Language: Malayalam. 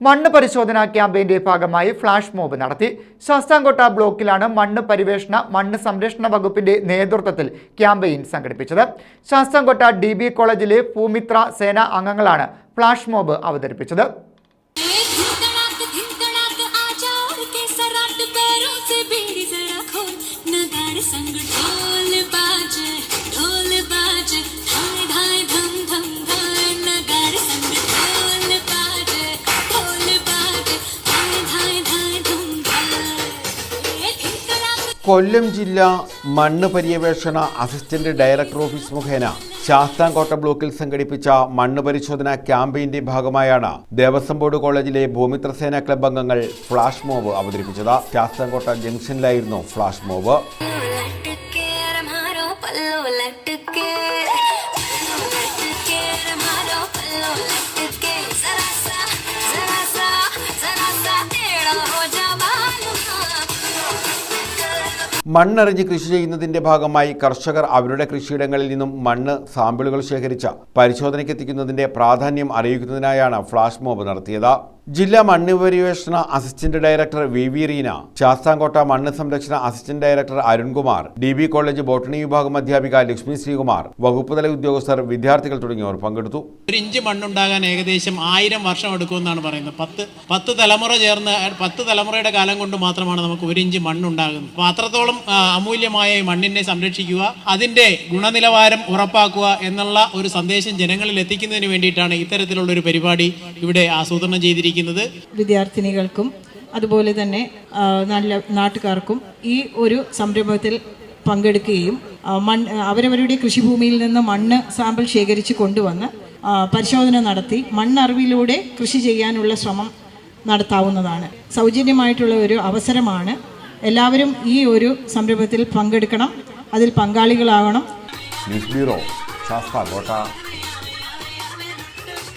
മണ്ണ് പരിശോധന ക്യാമ്പയിന്റെ ഭാഗമായി ഫ്ലാഷ് മോബ് നടത്തി ശാസ്താംകോട്ട ബ്ലോക്കിലാണ് മണ്ണ് പരിവേഷണ മണ്ണ് സംരക്ഷണ വകുപ്പിന്റെ നേതൃത്വത്തിൽ ക്യാമ്പയിൻ സംഘടിപ്പിച്ചത് ശാസ്താംകോട്ട ഡി ബി കോളേജിലെ ഭൂമിത്ര സേന അംഗങ്ങളാണ് ഫ്ലാഷ് മോബ് അവതരിപ്പിച്ചത് धीम धड़ाक കൊല്ലം ജില്ലാ മണ്ണ് പര്യവേഷണ അസിസ്റ്റന്റ് ഡയറക്ടർ ഓഫീസ് മുഖേന ശാസ്താംകോട്ട ബ്ലോക്കിൽ സംഘടിപ്പിച്ച മണ്ണ് പരിശോധന ക്യാമ്പയിന്റെ ഭാഗമായാണ് ദേവസ്വം ബോർഡ് കോളേജിലെ ഭൂമിത്രസേന ക്ലബ് അംഗങ്ങൾ ഫ്ലാഷ് മോബ് അവതരിപ്പിച്ചത്. ശാസ്താംകോട്ട ജംഗ്ഷനിലായിരുന്നു ഫ്ലാഷ് മോബ്. മണ്ണറിഞ്ഞ് കൃഷി ചെയ്യുന്നതിന്റെ ഭാഗമായി കർഷകർ അവരുടെ കൃഷിയിടങ്ങളിൽ നിന്നും മണ്ണ് സാമ്പിളുകൾ ശേഖരിച്ച പരിശോധനയ്ക്ക് എത്തിക്കുന്നതിന്റെ പ്രാധാന്യം അറിയിക്കുന്നതിനായാണ് ഫ്ലാഷ് മോബ് നടത്തിയത്. ജില്ലാ മണ്ണ് പര്യവേഷണ assistant director V V Reena Sasthamkotta മണ്ണ് സംരക്ഷണ assistant director Arunkumar D B college botany വിഭാഗം അധ്യാപിക ലക്ഷ്മി ശ്രീകുമാർ വകുപ്പുതല ഉദ്യോഗസ്ഥർ വിദ്യാർത്ഥികൾ തുടങ്ങിയവർ പങ്കെടുത്തു. ഒരു ഇഞ്ച് മണ്ണുണ്ടാകാൻ ഏകദേശം ആയിരം വർഷം എടുക്കുമെന്നാണ് പറയുന്നത്. പത്ത് പത്ത് തലമുറ ചേർന്ന് പത്ത് തലമുറയുടെ കാലം കൊണ്ട് മാത്രമാണ് നമുക്ക് ഒരു ഇഞ്ച് മണ്ണുണ്ടാകുന്നത്. അപ്പോൾ അത്രത്തോളം അമൂല്യമായ ഈ മണ്ണിനെ സംരക്ഷിക്കുക അതിന്റെ ഗുണനിലവാരം ഉറപ്പാക്കുക എന്നുള്ള ഒരു സന്ദേശം ജനങ്ങളിൽ എത്തിക്കുന്നതിന് വേണ്ടിയിട്ടാണ് ഇത്തരത്തിലുള്ള ഒരു പരിപാടി ഇവിടെ ആസൂത്രണം ചെയ്തിരിക്കുന്നത്. വിദ്യാർത്ഥിനികൾക്കും അതുപോലെ തന്നെ നല്ല നാട്ടുകാർക്കും ഈ ഒരു സംരംഭത്തിൽ പങ്കെടുക്കുകയും മണ്ണ് അവരവരുടെ കൃഷിഭൂമിയിൽ നിന്ന് മണ്ണ് സാമ്പിൾ ശേഖരിച്ച് കൊണ്ടുവന്ന് പരിശോധന നടത്തി മണ്ണറിവിലൂടെ കൃഷി ചെയ്യാനുള്ള ശ്രമം നടത്താവുന്നതാണ്. സൗജന്യമായിട്ടുള്ള ഒരു അവസരമാണ്. എല്ലാവരും ഈ ഒരു സംരംഭത്തിൽ പങ്കെടുക്കണം. അതിൽ പങ്കാളികളാവണം ന്യൂസ് ബ്യൂറോ